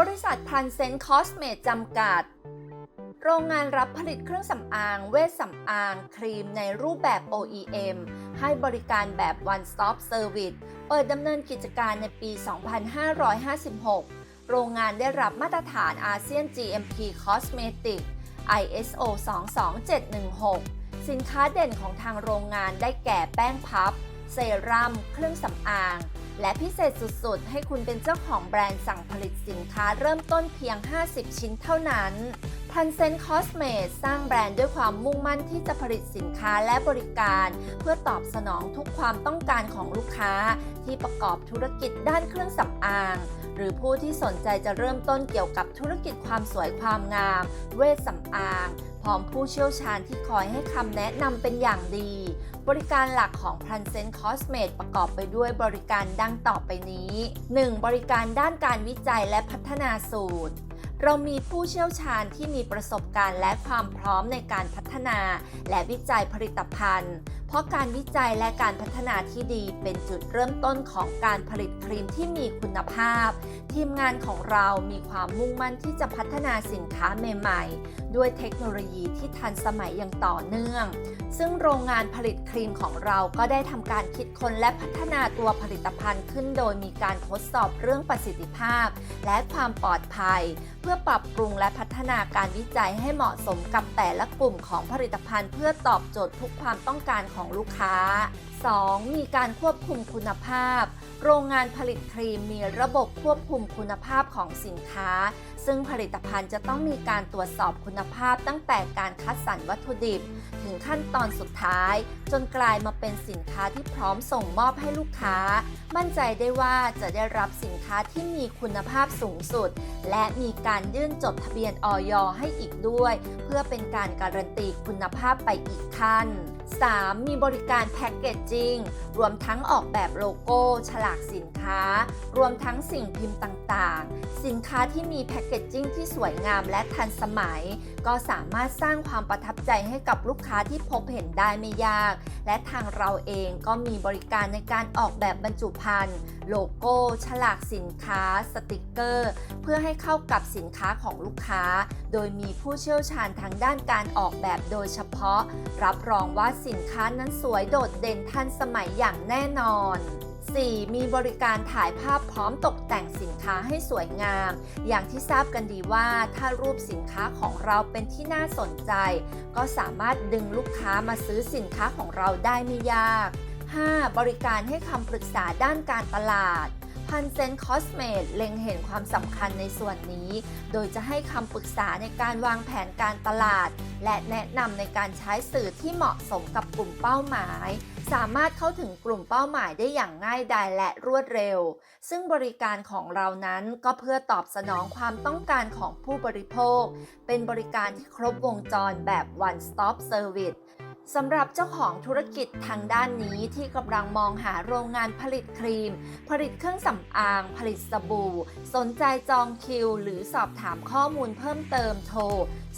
บริษัทพันเซนคอสเมตจำกัด โรงงานรับผลิตเครื่องสำอาง เวชสำอาง ครีมในรูปแบบ OEM ให้บริการแบบ One Stop Service เปิดดำเนินกิจการในปี 2556 โรงงานได้รับมาตรฐานอาเซียน GMP Cosmetic ISO 22716 สินค้าเด่นของทางโรงงานได้แก่แป้งพับ เซรั่ม เครื่องสำอาง และพิเศษสุดๆ ให้คุณเป็นเจ้าของแบรนด์สั่งผลิตสินค้าเริ่มต้นเพียง 50 ชิ้นเท่านั้นพันเซนคอสเมตสร้างแบรนด์ด้วยความมุ่งมั่นที่จะผลิตสินค้าและบริการ เพื่อตอบสนองทุกความต้องการของลูกค้า ที่ประกอบธุรกิจด้านเครื่องสำอาง รือผู้ที่สนใจจะเริ่มต้นเกี่ยวกับธุรกิจความสวยความงาม เวชสำอาง พร้อมผู้เชี่ยวชาญที่คอยให้คำแนะนำเป็นอย่างดี บริการหลักของ p r a n c e n t Cosmet ประกอบไปด้วยบริการดังต่อไปนี้ 1. บริการด้านการวิจัยและพัฒนาสูตร เรามีผู้เชี่ยวชาญที่มีประสบการณ์และความพร้อมในการพัฒนาและวิจัยผลิตภัณฑ์ เพราะการวิจัยและการพัฒนาที่ดีเป็นจุดเริ่มต้นของการผลิตครีมที่มีคุณภาพ ทีมงานของเรามีความมุ่งมั่นที่จะพัฒนาสินค้าใหม่ๆ ด้วยเทคโนโลยีที่ทันสมัยอย่างต่อเนื่อง ซึ่งโรงงานผลิตครีมของเราก็ได้ทำการคิดค้นและพัฒนาตัวผลิตภัณฑ์ขึ้น โดยมีการทดสอบเรื่องประสิทธิภาพ และความปลอดภัย เพื่อื่อปรับปรุงและพัฒนาการวิจัยให้เหมาะสมกับแต่ละกลุ่มของผลิตภัณฑ์ เพื่อตอบโจทย์ทุกความต้องการของลูกค้า 2. มีการควบคุมคุณภาพ โรงงานผลิตครีมมีระบบควบคุมคุณภาพของสินค้า ซึ่งผลิตภัณฑ์จะต้องมีการตรวจสอบคุณภาพตั้งแต่การคัดสรรวัตถุดิบ ถึงขั้นตอนสุดท้าย จนกลายมาเป็นสินค้าที่พร้อมส่งมอบให้ลูกค้า มั่นใจได้ว่าจะได้รับสินค้าที่มีคุณภาพสูงสุด และมีการยื่นจดทะเบียนออยให้อีกด้วย เพื่อเป็นการการันตีคุณภาพไปอีกขั้น 3. มีบริการแพ็กเกจจิ้งรวมทั้งออกแบบโลโก้ ฉลากสินค้า รวมทั้งสิ่งพิมพ์ต่างๆ สินค้าที่มีแพ็กเกจจิ้งที่สวยงามและทันสมัย ก็สามารถสร้างความประทับใจให้กับลูกค้าที่พบเห็นได้ไม่ยาก และทางเราเองก็มีบริการในการออกแบบบรรจุภัณฑ์โลโก้ ฉลากสินค้า สติกเกอร์ เพื่อให้เข้ากับสินค้าของลูกค้า โดยมีผู้เชี่ยวชาญทางด้านการออกแบบโดยเฉพาะ รับรองว่าสินค้านั้นสวยโดดเด่นทันสมัยอย่างแน่นอน 4. มีบริการถ่ายภาพพร้อมตกแต่งสินค้าให้สวยงาม อย่างที่ทราบกันดีว่าถ้ารูปสินค้าของเราเป็นที่น่าสนใจ ก็สามารถดึงลูกค้ามาซื้อสินค้าของเราได้ไม่ยาก 5. บริการให้คำปรึกษาด้านการตลาด พันเซนคอสเมตเล็งเห็นความสำคัญในส่วนนี้ โดยจะให้คำปรึกษาในการวางแผนการตลาด และแนะนำในการใช้สื่อที่เหมาะสมกับกลุ่มเป้าหมาย สามารถเข้าถึงกลุ่มเป้าหมายได้อย่างง่ายดายและรวดเร็ว ซึ่งบริการของเรานั้นก็เพื่อตอบสนองความต้องการของผู้บริโภค เป็นบริการที่ครบวงจรแบบ one stop service สำหรับเจ้าของธุรกิจทางด้านนี้ที่กำลังมองหาโรงงานผลิตครีม ผลิตเครื่องสำอาง ผลิตสบู่ สนใจจองคิว หรือสอบถามข้อมูลเพิ่มเติมโทร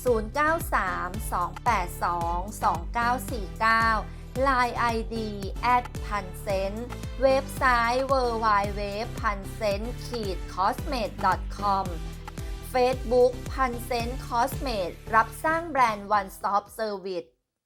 0932822949 Line ID พันเซนเว็บไซต์ www พันเซนขีด cosmet com Facebook พันเซนคอสเมตรับสร้างแบรนด์ One Stop Service